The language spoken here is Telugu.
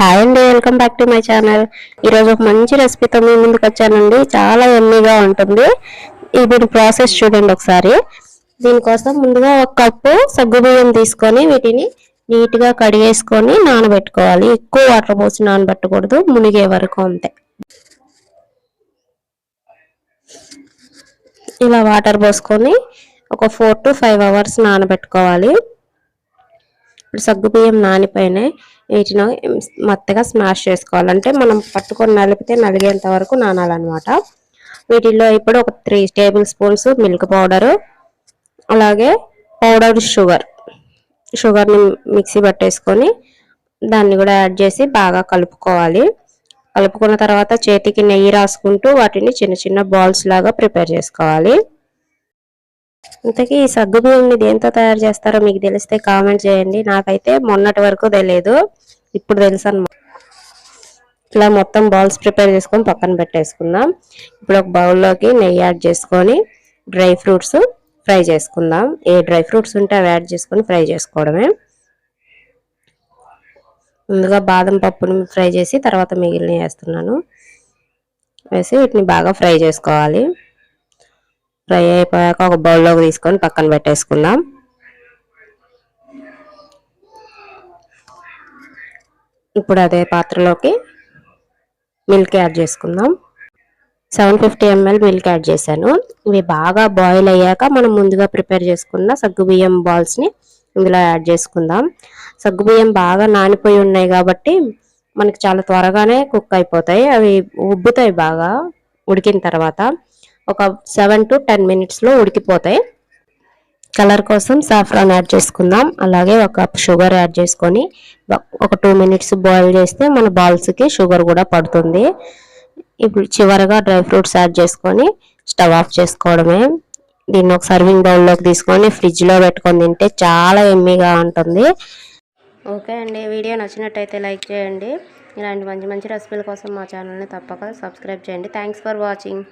హాయ్ అండి welcome back to my channel ఈరోజు ఒక మంచి రెసిపీతో మీ ముందుకు వచ్చానండి. చాలా ఎమ్మీగా ఉంటుంది. ఇది ప్రాసెస్ చూడండి ఒకసారి. దీనికోసం ముందుగా ఒక కప్పు సగ్గుబియ్యం తీసుకొని వీటిని నీట్గా కడిగేసుకొని నానబెట్టుకోవాలి. ఎక్కువ వాటర్ పోసి నానబెట్టకూడదు. మునిగే వరకు అంతే. ఇలా వాటర్ పోసుకొని ఒక ఫోర్ టు ఫైవ్ అవర్స్ నానబెట్టుకోవాలి. ఇప్పుడు సగ్గుబియ్యం నానిపోయినాయి. వీటిని మెత్తగా స్మాష్ చేసుకోవాలంటే మనం పట్టుకొని నలిపితే నలిగేంత వరకు నానాలన్నమాట. వీటిల్లో ఇప్పుడు ఒక three tablespoons milk powder అలాగే పౌడర్ షుగర్ షుగర్ని మిక్సీ పట్టేసుకొని దాన్ని కూడా యాడ్ చేసి బాగా కలుపుకోవాలి. కలుపుకున్న తర్వాత చేతికి నెయ్యి రాసుకుంటూ వాటిని చిన్న చిన్న బాల్స్ లాగా ప్రిపేర్ చేసుకోవాలి. ఇంతకీ ఈ సగ్గుబియ్యంని దేంతో తయారు చేస్తారో మీకు తెలిస్తే కామెంట్ చేయండి. నాకైతే మొన్నటి వరకు తెలియదు ఇప్పుడు తెలుసు అనమాట ఇలా మొత్తం బాల్స్ ప్రిపేర్ చేసుకొని పక్కన పెట్టేసుకుందాం. ఇప్పుడు ఒక బౌల్లోకి నెయ్యి యాడ్ చేసుకొని డ్రై ఫ్రూట్స్ ఫ్రై చేసుకుందాం. ఏ డ్రై ఫ్రూట్స్ ఉంటే అవి యాడ్ చేసుకొని ఫ్రై చేసుకోవడమే. ముందుగా బాదం పప్పుని ఫ్రై చేసి తర్వాత మిగిలిన వేస్తున్నాను. వేసి వీటిని బాగా ఫ్రై చేసుకోవాలి. ఫ్రై అయిపోయాక ఒక బౌల్లోకి తీసుకొని పక్కన పెట్టేసుకుందాం. ఇప్పుడు అదే పాత్రలోకి మిల్క్ యాడ్ చేసుకుందాం. Seven fifty ML milk add చేశాను. ఇవి బాగా బాయిల్ అయ్యాక మనం ముందుగా ప్రిపేర్ చేసుకున్న సగ్గుబియ్యం బాల్స్ని ఇందులో యాడ్ చేసుకుందాం. సగ్గుబియ్యం బాగా నానిపోయి ఉన్నాయి కాబట్టి మనకి చాలా త్వరగానే కుక్ అయిపోతాయి. అవి ఉబ్బుతాయి బాగా ఉడికిన తర్వాత. ఒక సెవెన్ టు టెన్ మినిట్స్లో ఉడికిపోతాయి. కలర్ కోసం సాఫ్రాన్ యాడ్ చేసుకుందాం. అలాగే ఒక కప్ షుగర్ యాడ్ చేసుకొని ఒక టూ మినిట్స్ బాయిల్ చేస్తే మన బాల్స్కి షుగర్ కూడా పడుతుంది. ఇప్పుడు చివరగా డ్రై ఫ్రూట్స్ యాడ్ చేసుకొని స్టవ్ ఆఫ్ చేసుకోవడమే. దీన్ని ఒక సర్వింగ్ బౌల్లోకి తీసుకొని ఫ్రిడ్జ్లో పెట్టుకొని తింటే చాలా ఎమ్మీగా ఉంటుంది. ఓకే అండి. వీడియో నచ్చినట్టయితే లైక్ చేయండి. ఇలాంటి మంచి మంచి రెసిపీల కోసం మా ఛానల్ని తప్పక సబ్స్క్రైబ్ చేయండి. Thanks for watching.